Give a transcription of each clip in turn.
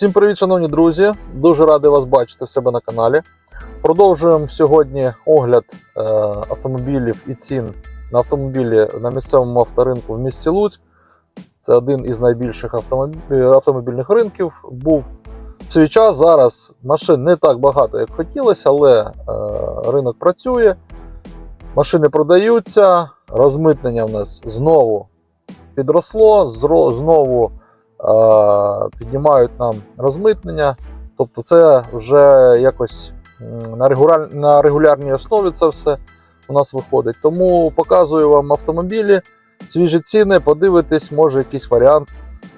Всім привіт, шановні друзі! Дуже радий вас бачити в себе на каналі. Продовжуємо сьогодні огляд е, автомобілів і цін на автомобілі на місцевому авторинку в місті Луцьк. Це один із найбільших автомобільних ринків. Був в свій час. Зараз машин не так багато, як хотілося, але е, ринок працює, машини продаються, розмитнення в нас знову підросло, знову е, піднімають нам розмитнення. Тобто, це вже якось на, регулярній основі це все у нас виходить. Тому показую вам автомобілі, свіжі ціни, подивитесь, може якийсь варіант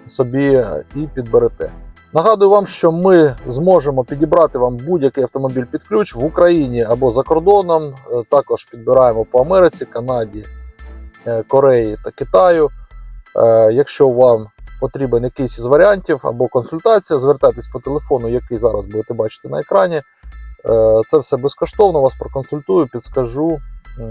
собі і підберете. Нагадую вам, що ми зможемо підібрати вам будь-який автомобіль під ключ в Україні або за кордоном. Е, Також підбираємо по Америці, Канаді, е, Кореї та Китаю. Е, Якщо вам потрібен якийсь із варіантів або консультація, звертайтесь по телефону, який зараз будете бачити на екрані. Е, Це все безкоштовно, вас проконсультую, підскажу,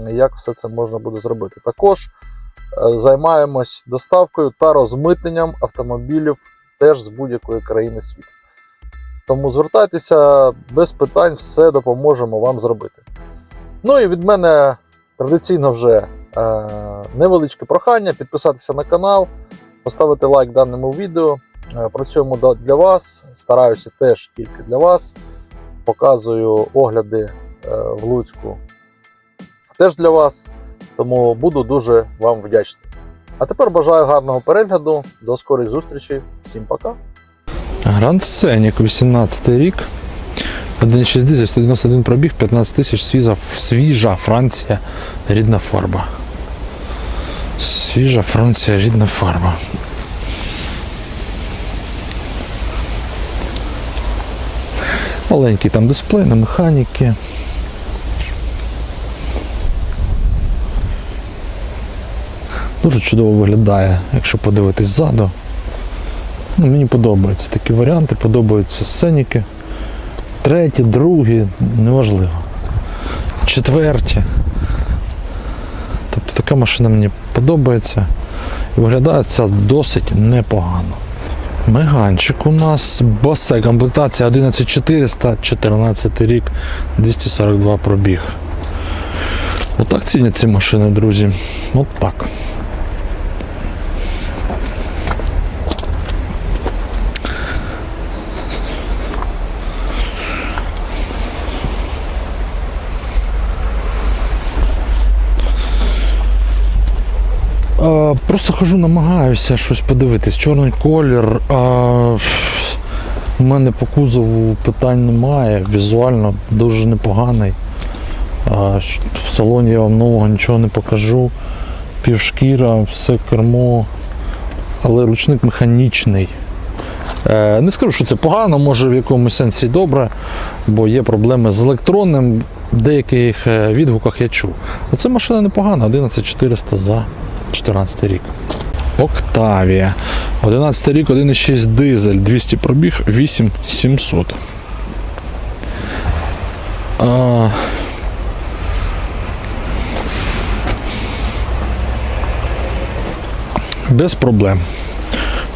як все це можна буде зробити. Також е, займаємось доставкою та розмитненням автомобілів теж з будь-якої країни світу. Тому звертайтеся без питань, все допоможемо вам зробити. Ну і від мене традиційно вже е, невеличке прохання підписатися на канал, поставити лайк даному відео. Е, Працюємо для вас, стараюся теж тільки для вас. Показую огляди е, в Луцьку теж для вас. Тому буду дуже вам вдячний. А тепер бажаю гарного перегляду. До скорих зустрічей. Всім пока. Гранд Сценік, 18 рік. 1,6 дизель, 191 пробіг, 15 тисяч свіжа Франція, рідна фарба. Свіжа Франція, рідна фарба. Маленький там дисплей на механіки. Дуже чудово виглядає, якщо подивитись ззаду. Ну, мені подобаються такі варіанти, подобаються сценіки. Треті, другі, неважливо. Четверті. Така машина мені подобається і виглядає це досить непогано. Меганчик у нас босе, комплектація 11400, 14 рік, 242 пробіг. Отак цінять ці машини, друзі. От так. Просто хожу, намагаюся щось подивитись. Чорний колір. У мене по кузову питань немає. Візуально дуже непоганий. В салоні я вам нового нічого не покажу. Півшкіра, все кермо. Але ручник механічний. Е, Не скажу, що це погано, може в якомусь сенсі добре, бо є проблеми з електронним. В деяких е, відгуках я чув. А це машина непогана, 11400 за 14 рік. Октавія. 11 рік, 1,6 дизель, 200 пробіг, 8700. А... Без проблем.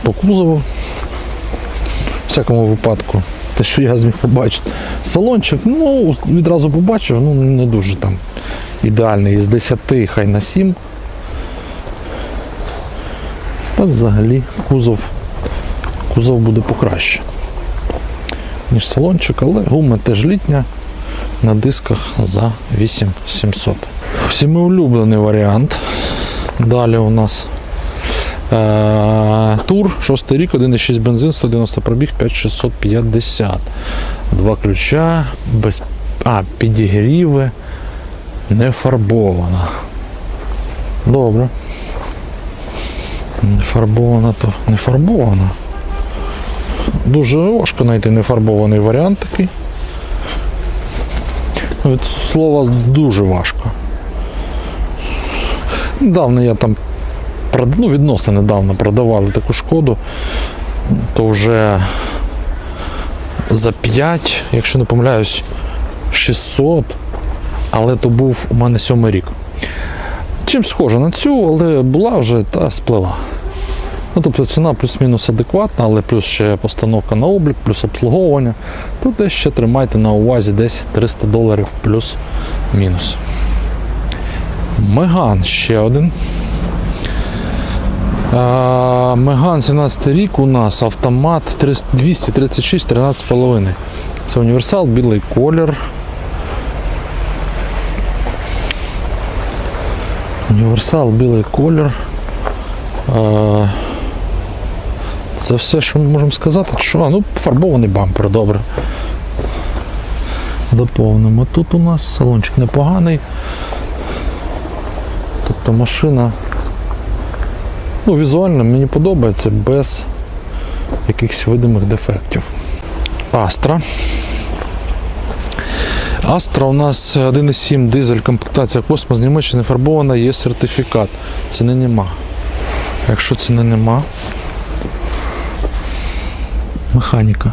По кузову. В всякому випадку. Те, що я зміг побачити. Салончик, ну, відразу побачив, ну не дуже там ідеальний. Із 10 хай на 7. Так взагалі кузов, кузов буде покраще, ніж салончик, але гума теж літня на дисках за 8700. Всіми улюблений варіант. Далі у нас е, тур, 6 рік, 1,6 бензин, 190 пробіг, 5650. Два ключа, без, а, підігріви, не фарбована. Добре. Не фарбована, то не фарбована. Дуже важко знайти нефарбований варіант такий. Від слова дуже важко. Недавно я там ну, відносно недавно продавали таку шкоду, то вже за 5, якщо не помиляюсь, 600, але то був у мене сьомий рік. Чим схожа на цю, але була вже та сплела. Ну, тобто ціна плюс-мінус адекватна, але плюс ще постановка на облік, плюс обслуговування. Тут десь ще тримайте на увазі десь 300 доларів плюс-мінус. Меган ще один. Меган 17 рік у нас автомат 236 13,5. Це універсал, білий колір. Універсал, білий колір. Це все, що ми можемо сказати. Що? Ну, фарбований бампер, добре. Доповнимо. Тут у нас салончик непоганий. Тобто машина ну, візуально мені подобається без якихось видимих дефектів. Астра. Астра у нас 1,7 дизель, комплектація космос, з Німеччини фарбована, є сертифікат. Ціни нема. Якщо ціни нема. Механіка.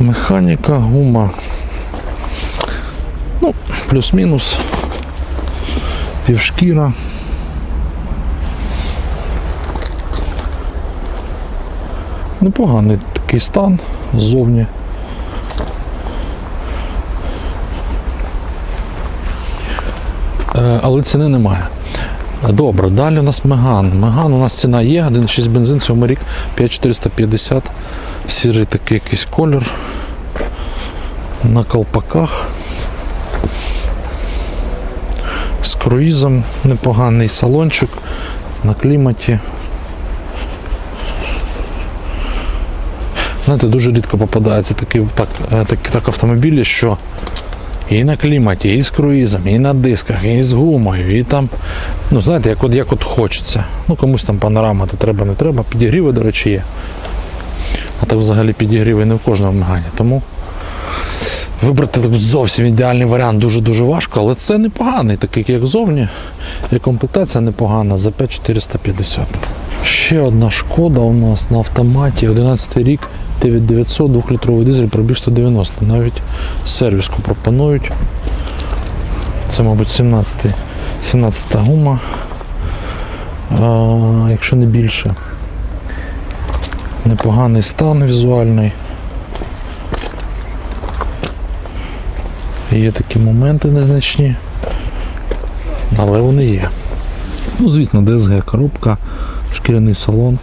Механіка, гума. Ну, плюс-мінус. Півшкіра. Непоганий такий стан ззовні. Але ціни немає. Добре, далі у нас Меган. Меган у нас ціна є, 1,6 бензин, 7 рік, 5450. Сірий такий якийсь колір. На колпаках. З круїзом непоганий салончик на кліматі. Знаєте, дуже рідко попадаються такі, так, е, такі так автомобілі, що і на кліматі, і з круїзом, і на дисках, і з гумою, і там, ну знаєте, як от, як от хочеться. Ну комусь там панорама, то треба, не треба. Підігріви, до речі, є. А так взагалі підігріви не в кожному мегані. Тому вибрати зовсім ідеальний варіант дуже-дуже важко, але це непоганий, такий як зовні. І комплектація непогана за 5450. Ще одна шкода у нас на автоматі, 11 рік, 9900, 2-літровий дизель, пробіг 190. Навіть сервіску пропонують. Це, мабуть, 17 17 гума, а, якщо не більше. Непоганий стан візуальний. Є такі моменти незначні, але вони є. Ну, звісно, ДСГ коробка, шкіряний салон.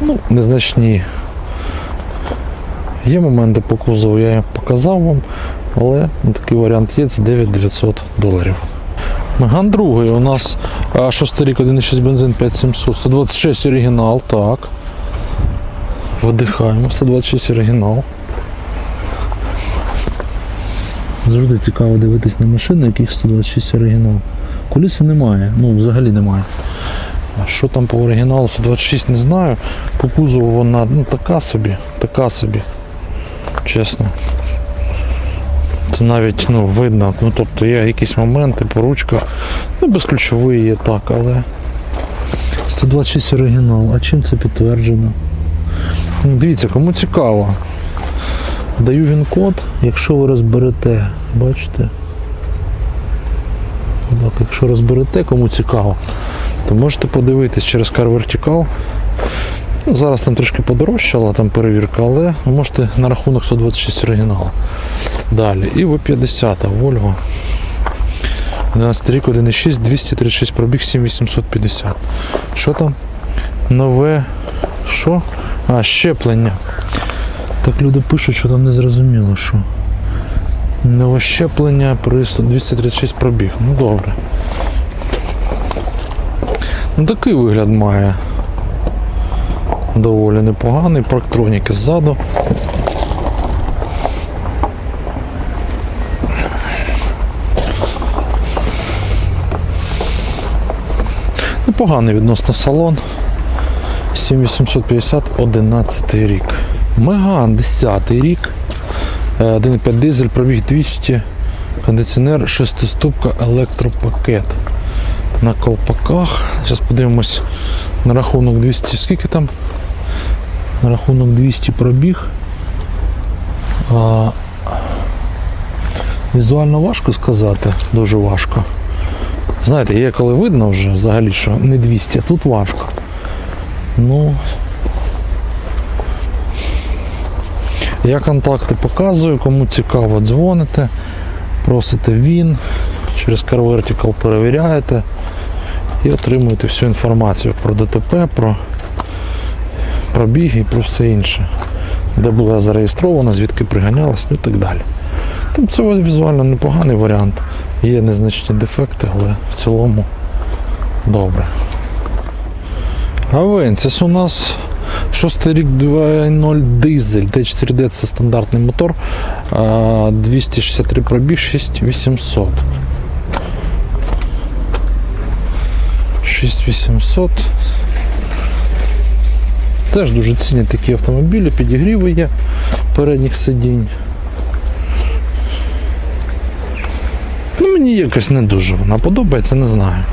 Ну, незначні. Є моменти по кузову, я показав вам, але такий варіант є, це 9900 доларів. Меган другий у нас 6 рік 1,6 бензин 5700, 126 оригінал, так. Видихаємо, 126 оригінал. Завжди цікаво дивитись на машини, яких 126 оригінал. Куліси немає, ну взагалі немає. А що там по оригіналу 126 не знаю. По кузову вона ну, така собі, така собі. Чесно. Це навіть ну, видно. Ну, тобто є якісь моменти по ручках. Ну, безключовий є так, але 126 оригінал. А чим це підтверджено? Ну, Дивіться, кому цікаво. Даю він код, якщо ви розберете, бачите? Так, якщо розберете, кому цікаво, то можете подивитись через Car Vertical. Ну, зараз там трішки подорожчала там перевірка, але можете на рахунок 126 оригіналу. Далі. І В50 Volvo. 11 рік, 1,6, 236 пробіг, 7850. Що там? Нове. Що? А, щеплення. Так люди пишуть, що там не зрозуміло, що. Нове щеплення при 100 236 пробіг. Ну добре. Ну такий вигляд має. Доволі непоганий. Парктроніки ззаду. Непоганий відносно салон. 7850 11 рік. Меган 10 рік. Е, 1,5 дизель, пробіг 200, кондиціонер, шестиступка, електропакет. На колпаках. Зараз подивимось на рахунок 200. Скільки там? На рахунок 200 пробіг. А, візуально важко сказати, дуже важко. Знаєте, є коли видно вже взагалі, що не 200, а тут важко. Ну. Я контакти показую, кому цікаво, дзвоните, просите він, через Car Vertical перевіряєте і отримуєте всю інформацію про ДТП, про пробіги і про все інше. Де була зареєстрована, звідки приганялась, ну і так далі. Там це візуально непоганий варіант. Є незначні дефекти, але в цілому добре. Авенсіс у нас шостий рік 2.0 дизель Т4D це стандартний мотор. 263 пробіг 6800. 6800. Теж дуже цінні такі автомобілі, підігріви є передніх сидінь. Ну, мені якось не дуже вона подобається, не знаю.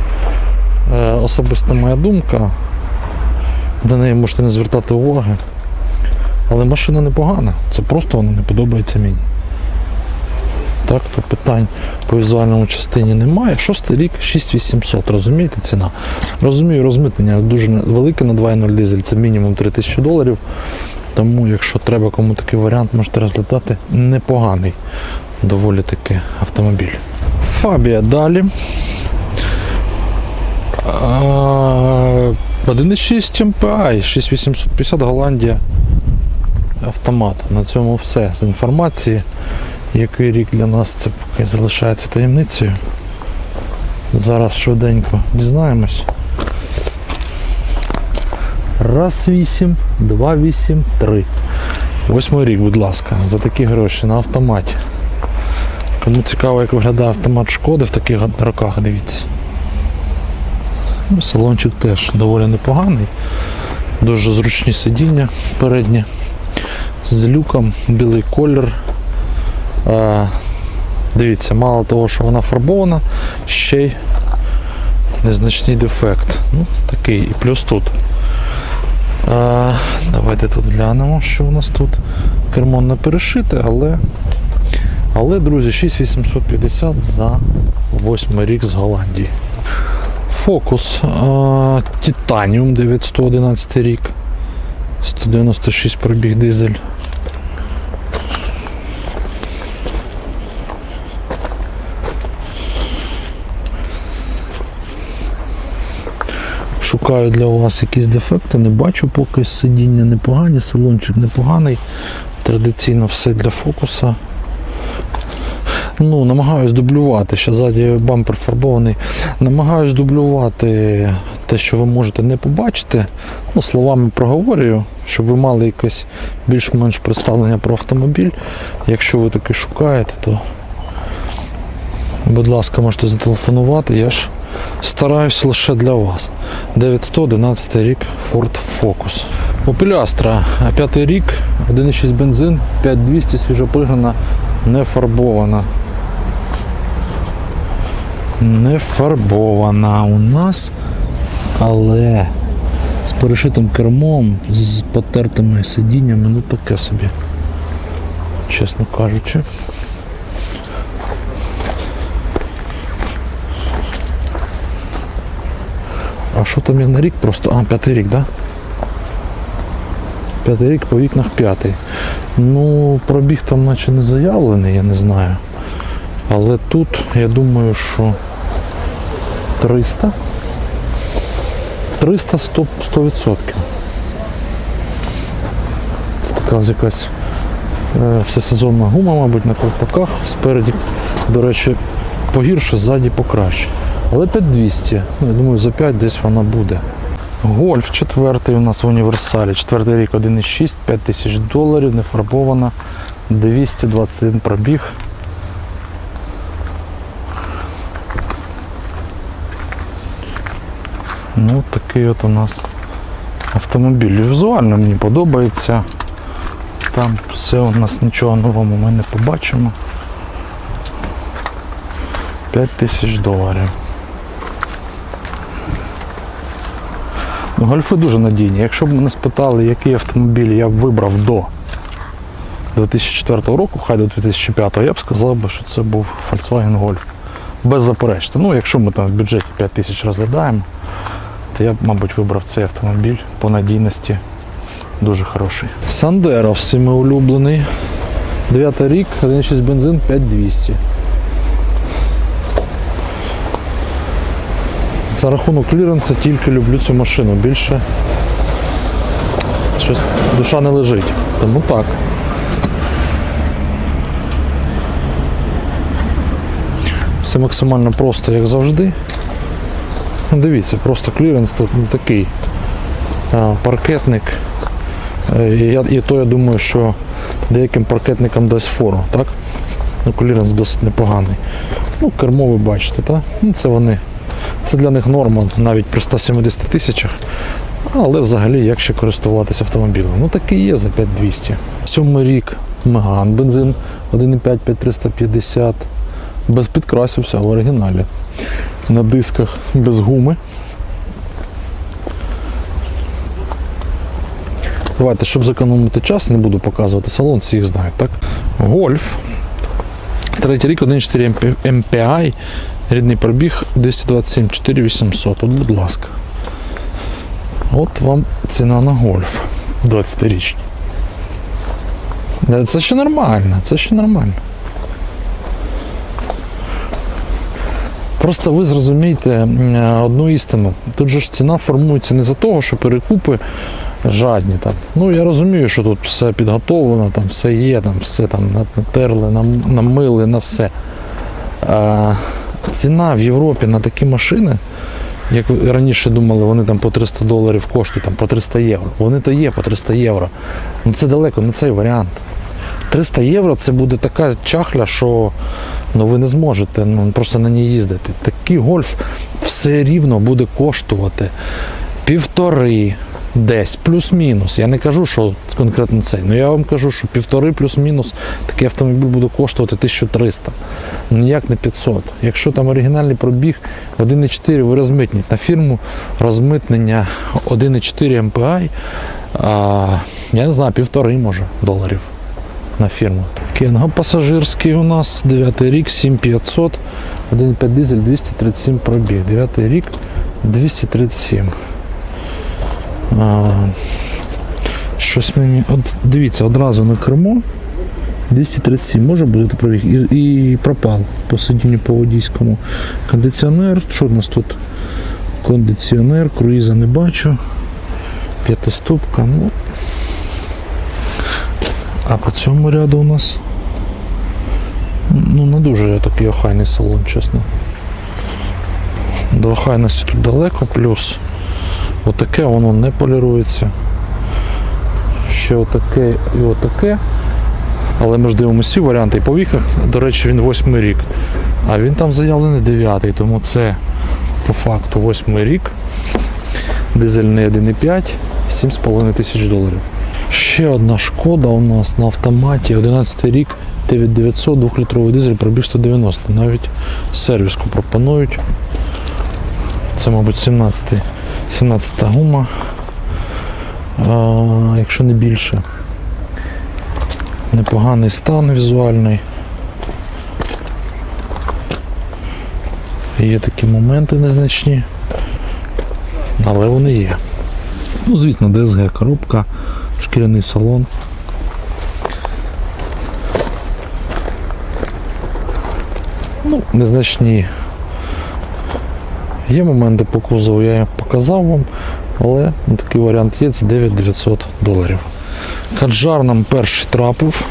Е, особиста моя думка. До неї можете не звертати уваги. Але машина непогана. Це просто вона не подобається мені. Так, то питань по візуальному частині немає. Шостий рік 6800, розумієте, ціна. Розумію, розмитнення дуже велике на 2.0 дизель, це мінімум 3000 доларів. Тому, якщо треба кому такий варіант, можете розглядати непоганий доволі таки автомобіль. Фабія далі. 1.6 MPI, 6850 Голландія. Автомат. На цьому все. З інформації, який рік для нас це поки залишається таємницею. Зараз швиденько дізнаємось. Раз 8, 2 8, 3. Восьмий рік, будь ласка, за такі гроші на автоматі. Кому цікаво, як виглядає автомат шкоди в таких роках, дивіться. Салончик теж доволі непоганий. Дуже зручні сидіння передні. З люком, білий колір. А, дивіться, мало того, що вона фарбована, ще й незначний дефект. Ну, такий. І плюс тут. А, давайте тут глянемо, що у нас тут. Кермо не перешите, але, але друзі, 6850 за 8 рік з Голландії. Фокус а, Титаніум 911 рік. 196 пробіг дизель. Шукаю для вас якісь дефекти, не бачу поки сидіння непогані, салончик непоганий. Традиційно все для фокуса. Ну, намагаюсь дублювати, ще ззаді бампер фарбований. Намагаюсь дублювати те, що ви можете не побачити. Ну, словами проговорюю, щоб ви мали якесь більш-менш представлення про автомобіль. Якщо ви таки шукаєте, то будь ласка, можете зателефонувати. Я ж стараюсь лише для вас. 911 рік Ford Focus. Opel Astra, 5 рік, 1,6 бензин, 5200 свіжопригнана, не фарбована. Не фарбована у нас, але з перешитим кермом, з потертими сидіннями, ну таке собі, чесно кажучи. Що там я на рік просто? А, п'ятий рік, так? Да? П'ятий рік по вікнах п'ятий. Ну, пробіг там наче не заявлений, я не знаю. Але тут я думаю, що 300. 300 100%. 100%. Це така якась е, всесезонна гума, мабуть, на колпаках спереді. До речі, погірше, ззаді покраще. Але 5200. Ну, я думаю, за 5 десь вона буде. Гольф четвертий у нас в універсалі. Четвертий рік 1,6, 5 тисяч доларів, не фарбована, 221 пробіг. Ну, такий от у нас автомобіль. Візуально мені подобається. Там все у нас нічого нового ми не побачимо. 5 тисяч доларів. Гольфи дуже надійні. Якщо б мене спитали, який автомобіль я б вибрав до 2004 року, хай до 2005, я б сказав би, що це був Volkswagen Golf. Беззаперечно. Ну, якщо ми там в бюджеті 5 тисяч розглядаємо, то я б, мабуть, вибрав цей автомобіль по надійності дуже хороший. Сандеро всіми улюблений. 9 рік, 1,6 бензин, 5200. За рахунок кліренса тільки люблю цю машину. Більше щось душа не лежить. Тому так. Все максимально просто, як завжди. Ну, Дивіться, просто кліренс тут не такий а, паркетник. Е, І, я, і то я думаю, що деяким паркетникам дасть фору, так? Ну, кліренс досить непоганий. Ну, кермо ви бачите, так? Ну, це вони. Це для них норма навіть при 170 тисячах. Але взагалі як ще користуватися автомобілем? Ну такий є за 5200. Сьомий рік Меган, бензин 1,5 5350. Без підкрасів все в оригіналі. На дисках без гуми. Давайте, щоб зекономити час, не буду показувати салон, всі їх знають, так? Гольф. Третій рік 1,4 MPI. Рідний пробіг 227 4800. От, будь ласка. От вам ціна на гольф 20-річний. Це ще нормально, це ще нормально. Просто ви зрозумієте одну істину. Тут же ж ціна формується не за того, що перекупи жадні. Там. Ну я розумію, що тут все підготовлено, там все є, там все там натерли, намили на все. А, ціна в Європі на такі машини, як раніше думали, вони там по 300 доларів коштують, там по 300 євро. Вони то є по 300 євро. Ну це далеко не цей варіант. 300 євро це буде така чахля, що ну, ви не зможете ну, просто на ній їздити. Такий гольф все рівно буде коштувати півтори. Десь плюс-мінус. Я не кажу, що конкретно цей. Ну я вам кажу, що півтори плюс-мінус такий автомобіль буде коштувати 1300. Ну ніяк не 500. Якщо там оригінальний пробіг 1,4 ви розмитніть на фірму розмитнення 1,4 MPI, а, я не знаю, півтори може доларів на фірму. Кенго пасажирський у нас 9 рік, 7500, 1,5 дизель 237 пробіг. 9 рік 237. А, щось мені. От дивіться, одразу на кермо 237 може бути пробіг і, і пропав по сидінню по водійському. Кондиціонер, що в нас тут? Кондиціонер, круїза не бачу. П'ятиступка, ну. А по цьому ряду у нас ну не дуже такий охайний салон, чесно. До охайності тут далеко, плюс отаке воно не полірується. Ще отаке і отаке. Але ми ж дивимося всі варіанти. І по віках, до речі, він восьмий рік. А він там заявлений дев'ятий, тому це по факту восьмий рік. Дизельний 1,5, 7,5 тисяч доларів. Ще одна шкода у нас на автоматі, 11 рік, 9900, 2-літровий дизель, пробіг 190. Навіть сервіску пропонують. Це, мабуть, 17, 17 гума, якщо не більше. Непоганий стан візуальний. Є такі моменти незначні, але вони є. Ну, звісно, ДСГ коробка, шкіряний салон. Ну, незначні. Є моменти по кузову, я їх показав вам, але ну, такий варіант є, це 9900 доларів. Каджар нам перший трапив.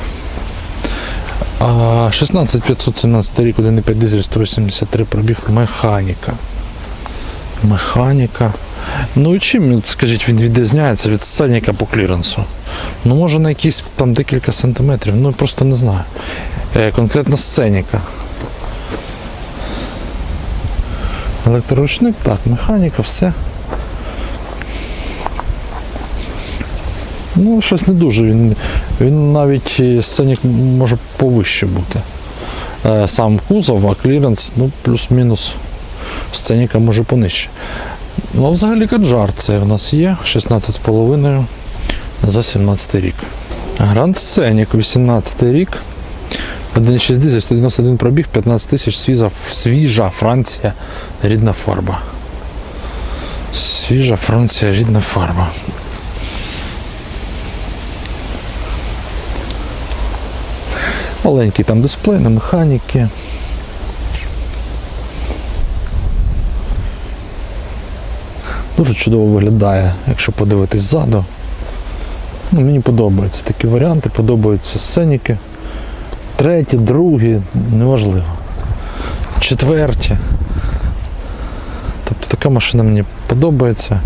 16517 рік, 1,5 дизель, 183 пробіг, механіка. Механіка. Ну і чим, скажіть, він відрізняється від сценіка по кліренсу? Ну, може на якісь там декілька сантиметрів, ну просто не знаю. Е, конкретно сценіка. Електроручник, так, механіка, все. Ну, щось не дуже. Він, він навіть сценік може повище бути. Е, Сам кузов, а кліренс, ну, плюс-мінус сценіка може понижче. Ну, взагалі каджар це у нас є 16,5 за 17 рік. Гранд Сценік 18 рік. 1,6 дизель, 191 пробіг, 15 тисяч свіжа, свіжа Франція, рідна фарба. Свіжа Франція, рідна фарба. Маленький там дисплей на механіки. Дуже чудово виглядає, якщо подивитись ззаду. Ну, мені подобаються такі варіанти, подобаються сценіки. Треті, другі, неважливо. Четверті. Тобто така машина мені подобається.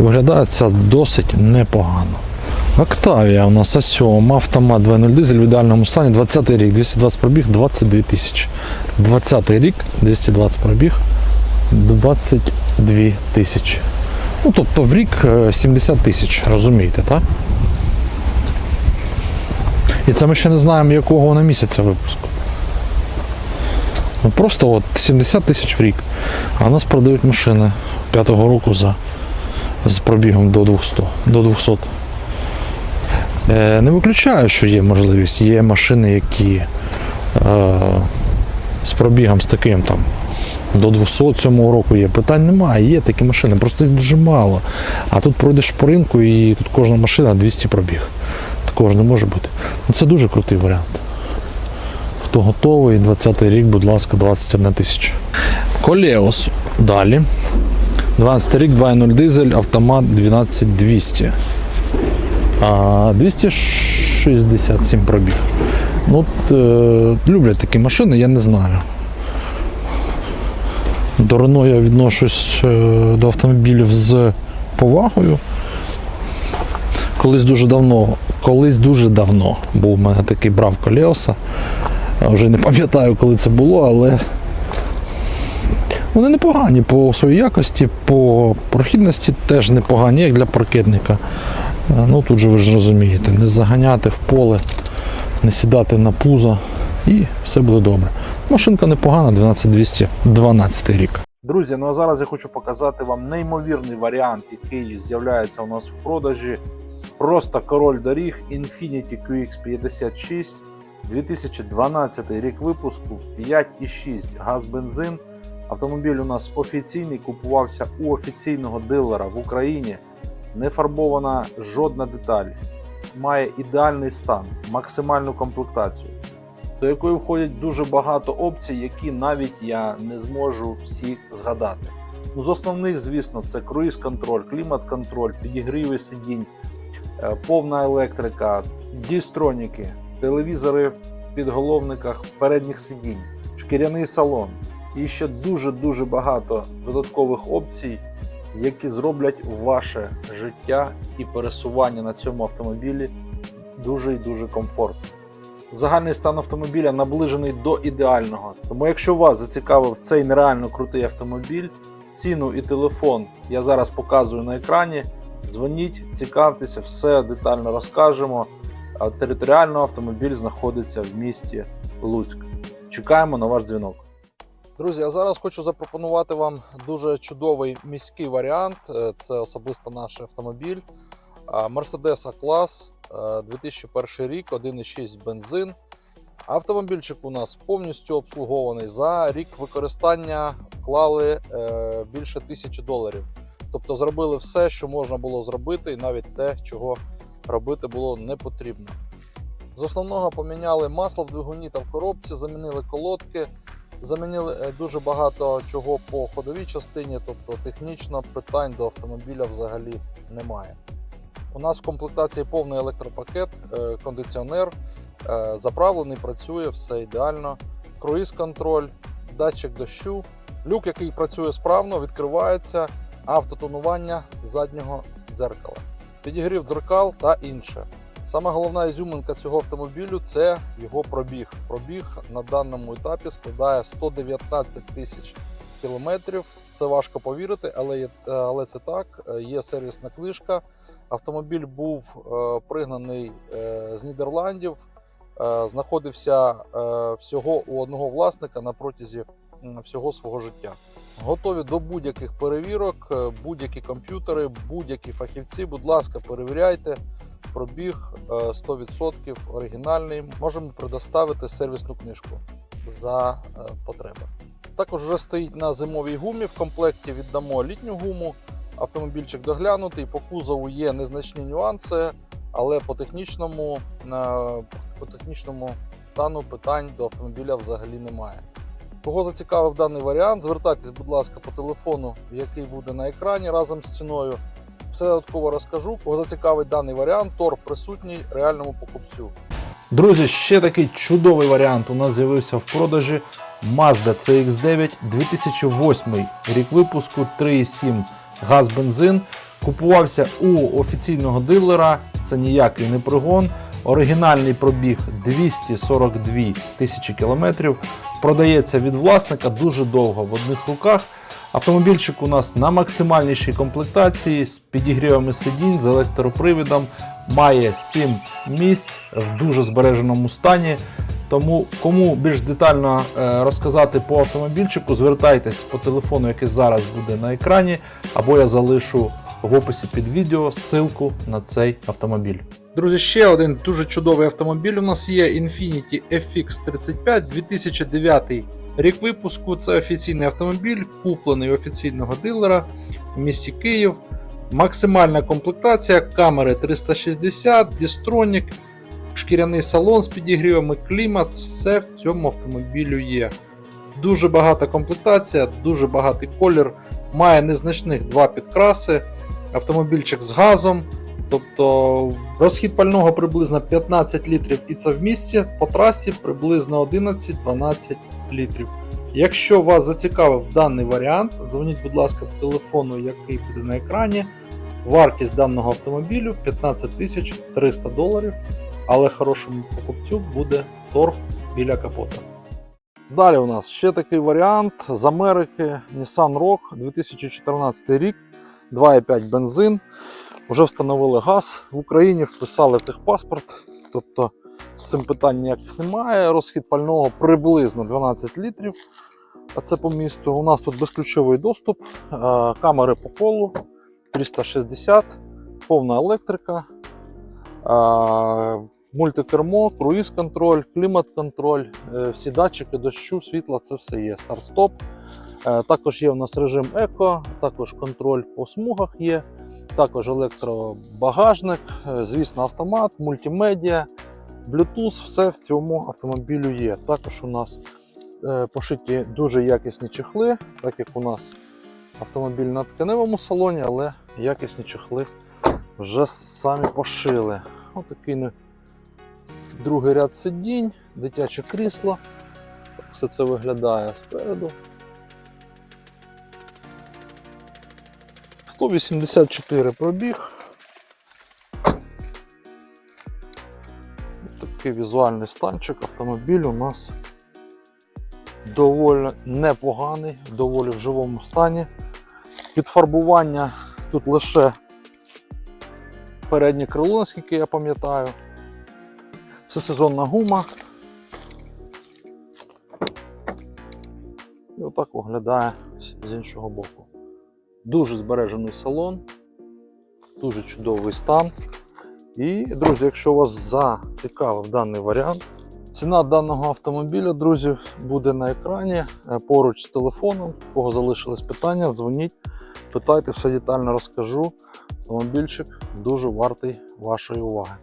І виглядає досить непогано. Октавія у нас А7, автомат 2.0 дизель в ідеальному стані, 20 рік, 220 пробіг, 22 тисячі. 20 рік, 220 пробіг, 22 тисячі. Ну, тобто в рік е, 70 тисяч, розумієте, так? І це ми ще не знаємо, якого вона місяця випуску. Ну, просто от 70 тисяч в рік. А нас продають машини 5-го року за, з пробігом до 200. До 200. Е, не виключаю, що є можливість. Є машини, які е, з пробігом з таким там до 207 року є. Питань немає, є такі машини, просто їх дуже мало. А тут пройдеш по ринку і тут кожна машина 200 пробіг. Не може бути. Ну це дуже крутий варіант. Хто готовий, 20-й рік, будь ласка, 21 тисяча. Колеос. Далі. 12 рік, 2.0 дизель, автомат 12200. А 267 пробіг. Ну, е, люблять такі машини, я не знаю. До я відношусь е, до автомобілів з повагою. Колись дуже давно, колись дуже давно був у мене такий брав Колеоса. Я Вже не пам'ятаю, коли це було, але вони непогані по своїй якості, по прохідності теж непогані, як для паркетника. Ну тут же ви ж розумієте, не заганяти в поле, не сідати на пузо і все буде добре. Машинка непогана, 12212 рік. Друзі, ну а зараз я хочу показати вам неймовірний варіант, який з'являється у нас в продажі. Просто король доріг Infiniti QX56, 2012 рік випуску, 5,6 газ бензин. Автомобіль у нас офіційний, купувався у офіційного дилера в Україні. Не фарбована жодна деталь. Має ідеальний стан, максимальну комплектацію, до якої входять дуже багато опцій, які навіть я не зможу всі згадати. Ну, з основних, звісно, це круїз-контроль, клімат-контроль, підігріви сидінь, повна електрика, дістроніки, телевізори в підголовниках передніх сидінь, шкіряний салон і ще дуже-дуже багато додаткових опцій, які зроблять ваше життя і пересування на цьому автомобілі дуже і дуже комфортно. Загальний стан автомобіля наближений до ідеального. Тому, якщо вас зацікавив цей нереально крутий автомобіль, ціну і телефон я зараз показую на екрані. Дзвоніть, цікавтеся, все детально розкажемо. Територіально автомобіль знаходиться в місті Луцьк. Чекаємо на ваш дзвінок. Друзі, я зараз хочу запропонувати вам дуже чудовий міський варіант. Е, Це особисто наш автомобіль. Mercedes A-клас, е, 2001 рік, 1,6 бензин. Автомобільчик у нас повністю обслугований. За рік використання вклали е, більше тисячі доларів. Тобто зробили все, що можна було зробити, і навіть те, чого робити було не потрібно. З основного поміняли масло в двигуні та в коробці, замінили колодки, замінили е, дуже багато чого по ходовій частині, тобто технічно питань до автомобіля взагалі немає. У нас в комплектації повний електропакет, е, кондиціонер, е, заправлений, працює, все ідеально. Круїз-контроль, датчик дощу, люк, який працює справно, відкривається, автотонування заднього дзеркала, підігрів дзеркал та інше. Саме головна ізюминка цього автомобілю це його пробіг. Пробіг на даному етапі складає 119 тисяч кілометрів. Це важко повірити, але, є- але це так. Є сервісна книжка. Автомобіль був е, пригнаний е, з Нідерландів, е, знаходився е, всього у одного власника на протязі всього свого життя. Готові до будь-яких перевірок, е, будь-які комп'ютери, будь-які фахівці. Будь ласка, перевіряйте. Пробіг е, 100% оригінальний. Можемо предоставити сервісну книжку за е, потреби. Також вже стоїть на зимовій гумі. В комплекті віддамо літню гуму. Автомобільчик доглянутий. По кузову є незначні нюанси, але по технічному, е, по технічному стану питань до автомобіля взагалі немає. Кого зацікавив даний варіант, звертайтесь, будь ласка, по телефону, який буде на екрані разом з ціною. Все додатково розкажу. Кого зацікавить даний варіант, торг присутній реальному покупцю. Друзі, ще такий чудовий варіант у нас з'явився в продажі Mazda CX9 2008 рік випуску 3,7 газ бензин. Купувався у офіційного дилера. Це ніякий не пригон. Оригінальний пробіг 242 тисячі кілометрів. Продається від власника дуже довго в одних руках. Автомобільчик у нас на максимальнішій комплектації з підігрівами сидінь, з електропривідом, має 7 місць в дуже збереженому стані. Тому кому більш детально е, розказати по автомобільчику, звертайтесь по телефону, який зараз буде на екрані, або я залишу в описі під відео ссылку на цей автомобіль. Друзі, ще один дуже чудовий автомобіль. У нас є Infiniti FX35 2009 рік випуску. Це офіційний автомобіль, куплений офіційного дилера в місті Київ. Максимальна комплектація, камери 360, дістронік, шкіряний салон з підігрівами, клімат, все в цьому автомобілю є. Дуже багата комплектація, дуже багатий колір, має незначних два підкраси, автомобільчик з газом. Тобто розхід пального приблизно 15 літрів і це в місті, по трасі приблизно 11-12 літрів. Якщо вас зацікавив даний варіант, дзвоніть, будь ласка, по телефону, який буде на екрані. Вартість даного автомобілю 15 тисяч 300 доларів, але хорошому покупцю буде торг біля капота. Далі у нас ще такий варіант з Америки Nissan Rogue 2014 рік, 2,5 бензин. Вже встановили газ в Україні, вписали техпаспорт. Тобто з цим питань ніяких немає. Розхід пального приблизно 12 літрів. А це по місту. У нас тут безключовий доступ, е, камери по колу 360, повна електрика, е, мультикермо, круїз-контроль, клімат-контроль, е, всі датчики дощу, світла, це все є. Старт-стоп. Е, Також є у нас режим еко, також контроль по смугах є, також електробагажник, е, звісно, автомат, мультимедіа, Bluetooth, все в цьому автомобілю є. Також у нас е, пошиті дуже якісні чехли, так як у нас автомобіль на тканевому салоні, але якісні чехли вже самі пошили. Отакий не- другий ряд сидінь, дитяче крісло. Все це виглядає спереду. 184 пробіг. Такий візуальний станчик. Автомобіль у нас доволі непоганий, доволі в живому стані. Підфарбування тут лише переднє крило, наскільки я пам'ятаю. Всесезонна гума. І отак виглядає з іншого боку. Дуже збережений салон, дуже чудовий стан. І, друзі, якщо вас зацікавив даний варіант, ціна даного автомобіля, друзі, буде на екрані е, поруч з телефоном. У Кого залишились питання, дзвоніть, питайте, все детально розкажу. Автомобільчик дуже вартий вашої уваги.